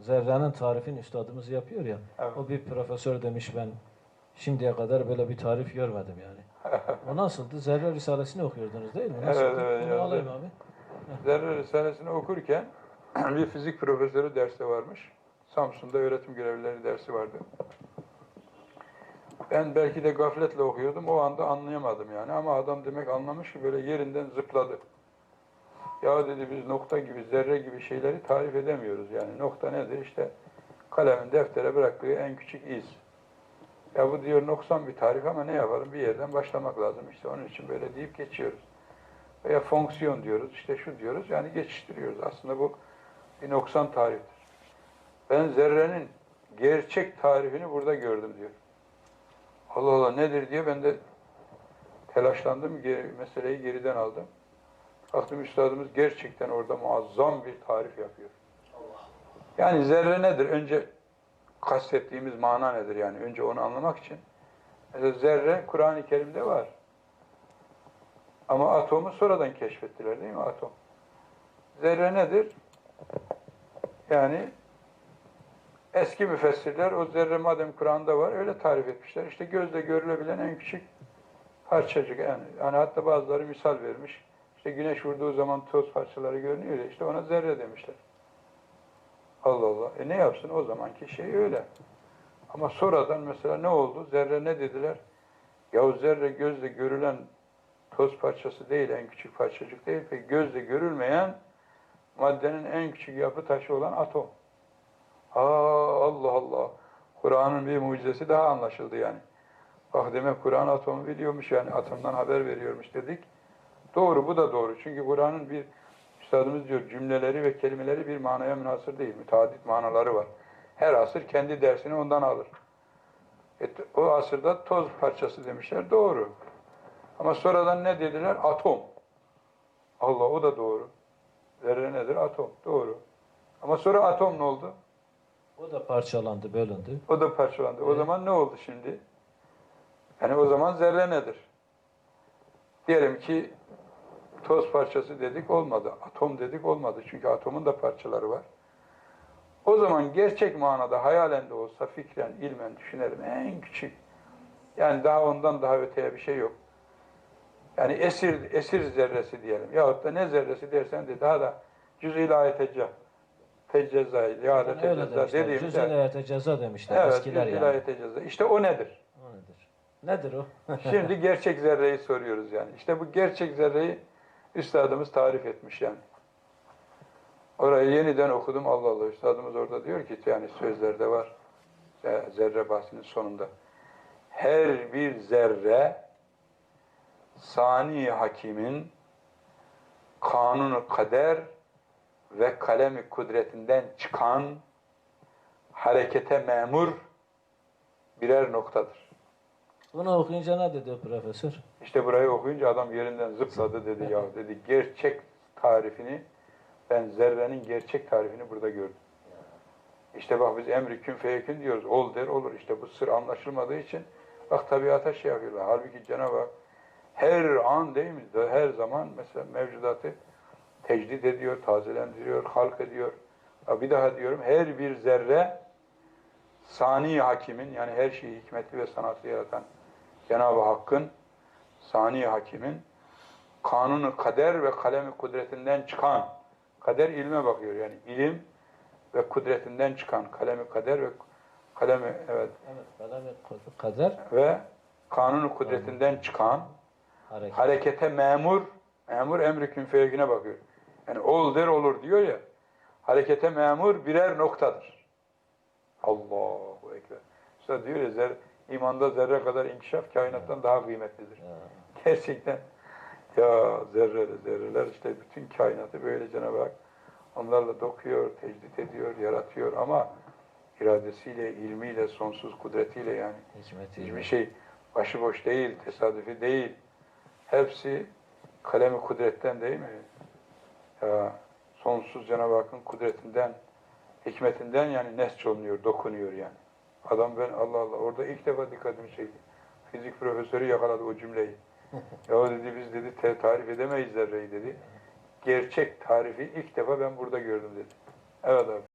zerrenin tarifini üstadımız yapıyor ya. Evet. O bir profesör demiş ben şimdiye kadar böyle bir tarif görmedim yani. O nasıldı? Zerre Risalesini okuyordunuz değil mi? Nasıldı? evet, evet. alayım abi. Zerre Risalesini okurken bir fizik profesörü derste varmış. Samsun'da öğretim görevlileri dersi vardı. Ben belki de gafletle okuyordum. O anda anlayamadım yani. Ama adam demek anlamış ki böyle yerinden zıpladı. Ya dedi biz nokta gibi, zerre gibi şeyleri tarif edemiyoruz. Yani nokta nedir? İşte kalemin deftere bıraktığı en küçük iz. Ya bu diyor noksan bir tarif ama ne yapalım? Bir yerden başlamak lazım. İşte onun için böyle deyip geçiyoruz. Veya fonksiyon diyoruz, işte şu diyoruz. Yani geçiştiriyoruz. Aslında bu bir noksan tariftir. Ben zerrenin gerçek tarifini burada gördüm diyor. Allah Allah nedir diye ben de telaşlandım, meseleyi geriden aldım. Baktım üstadımız gerçekten orada muazzam bir tarif yapıyor. Yani zerre nedir? Önce kastettiğimiz mana nedir yani? Önce onu anlamak için. Mesela zerre Kur'an-ı Kerim'de var. Ama atomu sonradan keşfettiler değil mi atom? Zerre nedir? Yani eski müfessirler o zerre madem Kur'an'da var öyle tarif etmişler. İşte gözle görülebilen en küçük parçacık yani. yani hatta bazıları misal vermiş. İşte güneş vurduğu zaman toz parçaları görünüyor ya işte ona zerre demişler. Allah Allah. E ne yapsın o zamanki şey öyle. Ama sonradan mesela ne oldu? Zerre ne dediler? Yahu zerre gözle görülen toz parçası değil, en küçük parçacık değil. Peki gözle görülmeyen maddenin en küçük yapı taşı olan atom. Aa Allah Allah. Kur'an'ın bir mucizesi daha anlaşıldı yani. Bak demek Kur'an atomu biliyormuş yani atomdan haber veriyormuş dedik. Doğru bu da doğru. Çünkü Kur'an'ın bir üstadımız diyor cümleleri ve kelimeleri bir manaya münhasır değil. Müteaddit manaları var. Her asır kendi dersini ondan alır. E, o asırda toz parçası demişler. Doğru. Ama sonradan ne dediler? Atom. Allah o da doğru. Zerre nedir? Atom. Doğru. Ama sonra atom ne oldu? O da parçalandı, bölündü. O da parçalandı. O Evet. zaman ne oldu şimdi? Yani o zaman zerre nedir? Diyelim ki toz parçası dedik olmadı. Atom dedik olmadı. Çünkü atomun da parçaları var. O zaman gerçek manada hayalen de olsa fikren, ilmen düşünelim en küçük. Yani daha ondan daha öteye bir şey yok. Yani esir esir zerresi diyelim. Yahut da ne zerresi dersen de daha da cüz-i ilahi tecca. Tecceza, iade tecceza dediğimizde. Cüz-i ilahiyete ceza demişler Evet, eskiler yani. ilahi teceza. İşte o nedir? O nedir? Nedir o? Şimdi gerçek zerreyi soruyoruz yani. İşte bu gerçek zerreyi üstadımız tarif etmiş yani. Orayı yeniden okudum Allah Allah. Üstadımız orada diyor ki yani sözlerde var. Zerre bahsinin sonunda. Her bir zerre sani hakimin kanunu kader ve kalemi kudretinden çıkan harekete memur birer noktadır. Bunu okuyunca ne dedi profesör? İşte burayı okuyunca adam yerinden zıpladı dedi ya dedi gerçek tarifini ben zerrenin gerçek tarifini burada gördüm. İşte bak biz emri kün feyekün diyoruz. Ol der olur. İşte bu sır anlaşılmadığı için bak tabiata şey yapıyorlar. Halbuki Cenab-ı Hak her an değil mi? Her zaman mesela mevcudatı tecdit ediyor, tazelendiriyor, halk ediyor. Bir daha diyorum her bir zerre sani hakimin yani her şeyi hikmetli ve sanatlı yaratan Cenab-ı Hakk'ın sani hakimin kanunu kader ve kalemi kudretinden çıkan kader ilme bakıyor yani ilim ve kudretinden çıkan kalemi kader ve kalemi evet Evet, kalem kader ve kanunu kudretinden çıkan hareket. harekete memur memur emri kün feyekine bakıyor. Yani ol der olur diyor ya harekete memur birer noktadır. Allahu Ekber. İşte diyor ya imanda zerre kadar inkişaf kainattan daha kıymetlidir. Gerçekten ya zerre zerreler işte bütün kainatı böyle Cenab-ı Hak onlarla dokuyor, tecdit ediyor, yaratıyor ama iradesiyle, ilmiyle, sonsuz kudretiyle yani. Hikmetiyle. Hiçbir şey başıboş değil, tesadüfi değil. Hepsi kalemi kudretten değil mi? Ya, sonsuz Cenab-ı Hakk'ın kudretinden, hikmetinden yani nesç olunuyor, dokunuyor yani. Adam ben Allah Allah orada ilk defa dikkatimi çekti. Fizik profesörü yakaladı o cümleyi. ya dedi biz dedi te- tarif edemeyiz zerreyi dedi. Gerçek tarifi ilk defa ben burada gördüm dedi. Evet abi.